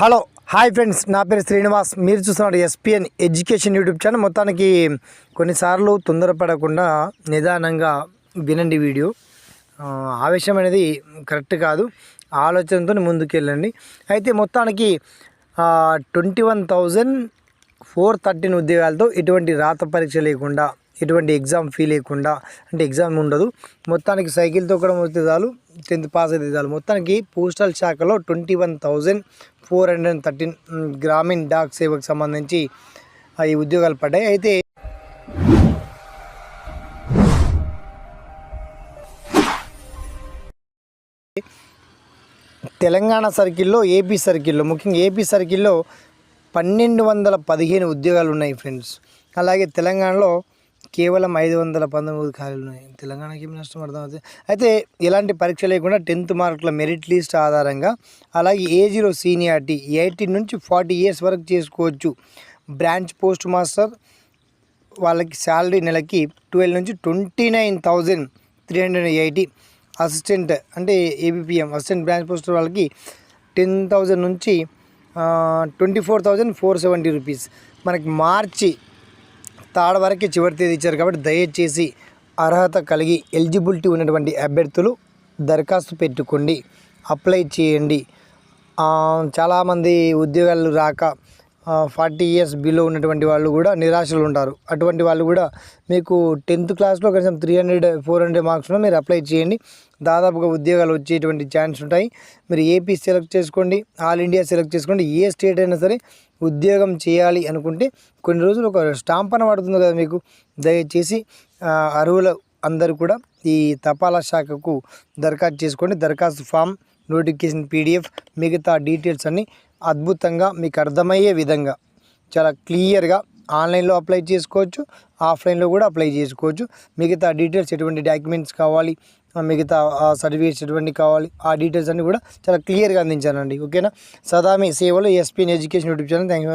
Hello hi friends. నా పేరు శ్రీనివాస్. మీరు చూస్తున్నారు ఎస్పిఎన్ ఎడ్యుకేషన్ యూట్యూబ్ ఛానల్. మొత్తానికి కొన్నిసార్లు తొందరపడకుండా నిదానంగా వినండి వీడియో. ఆవేశం అనేది కరెక్ట్ కాదు. ఆలోచనతో ముందుకెళ్ళండి. అయితే మొత్తానికి twenty one thousand four thirteen ఉద్యోగాలతో ఎటువంటి రాత పరీక్ష లేకుండా ఎటువంటి ఎగ్జామ్ ఫీ లేకుండా అంటే ఎగ్జామ్ ఉండదు. మొత్తానికి సైకిల్ తొక్కడం వస్తే చాలు టెన్త్ పాస్ అయితే చాలు. మొత్తానికి పోస్టల్ శాఖలో twenty one thousand four hundred and thirteen గ్రామీణ డాక్ సేవకు సంబంధించి ఈ ఉద్యోగాలు పడ్డాయి. అయితే తెలంగాణ సర్కిల్లో ఏపీ సర్కిల్లో ముఖ్యంగా ఏపీ సర్కిల్లో పన్నెండు వందల పదిహేను ఉద్యోగాలు ఉన్నాయి ఫ్రెండ్స్. అలాగే తెలంగాణలో కేవలం ఐదు వందల పంతొమ్మిది ఖాళీలు ఉన్నాయి. తెలంగాణకి ఏమి నష్టం అర్థమవుతుంది? అయితే ఎలాంటి పరీక్ష లేకుండా టెన్త్ మార్కుల మెరిట్ లిస్ట్ ఆధారంగా అలాగే ఏ జీరో సీనియారిటీ ఎయిటీన్ నుంచి ఫార్టీ ఇయర్స్ వరకు చేసుకోవచ్చు. బ్రాంచ్ పోస్ట్ మాస్టర్ వాళ్ళకి శాలరీ నెలకి ట్వెల్వ్ నుంచి twenty nine thousand three hundred eighty assistant అంటే ఏబిపిఎం అసిస్టెంట్ బ్రాంచ్ పోస్టర్ వాళ్ళకి టెన్ థౌజండ్ నుంచి twenty four thousand four seventy rupees. మనకి మార్చి థర్డ్ వరకు చివరి తేదీ ఇచ్చారు కాబట్టి దయచేసి అర్హత కలిగి ఎలిజిబిలిటీ ఉన్నటువంటి అభ్యర్థులు దరఖాస్తు పెట్టుకోండి. అప్లై చేయండి. చాలామంది ఉద్యోగాలు రాక ఫార్టీ ఇయర్స్ బిలో ఉన్నటువంటి వాళ్ళు కూడా నిరాశలు ఉంటారు. అటువంటి వాళ్ళు కూడా మీకు టెన్త్ క్లాస్లో కనీసం త్రీ హండ్రెడ్ ఫోర్ హండ్రెడ్ మార్క్స్లో మీరు అప్లై చేయండి. దాదాపుగా ఉద్యోగాలు వచ్చేటువంటి ఛాన్స్ ఉంటాయి. మీరు ఏపీ సెలెక్ట్ చేసుకోండి ఆల్ ఇండియా సెలెక్ట్ చేసుకోండి. ఏ స్టేట్ అయినా సరే ఉద్యోగం చేయాలి అనుకుంటే కొన్ని రోజులు ఒక స్టాంప్ అని పడుతుంది కదా మీకు. దయచేసి అరువుల అందరూ కూడా ఈ తపాలా శాఖకు దరఖాస్తు చేసుకోండి. దరఖాస్తు ఫామ్ నోటిఫికేషన్ పీడిఎఫ్ మిగతా డీటెయిల్స్ అన్నీ అద్భుతంగా మీకు అర్థమయ్యే విధంగా. చాలా క్లియర్గా ఆన్లైన్లో అప్లై చేసుకోవచ్చు ఆఫ్లైన్లో కూడా అప్లై చేసుకోవచ్చు. మిగతా డీటెయిల్స్ ఎటువంటి డాక్యుమెంట్స్ కావాలి ఆ మిగతా సర్టిఫికేట్స్ ఎటువంటి కావాలి ఆ డీటెయిల్స్ అన్నీ కూడా చాలా క్లియర్గా అందించానండి. ఓకేనా? సదా మీ సేవలో SPN education YouTube channel. Thank you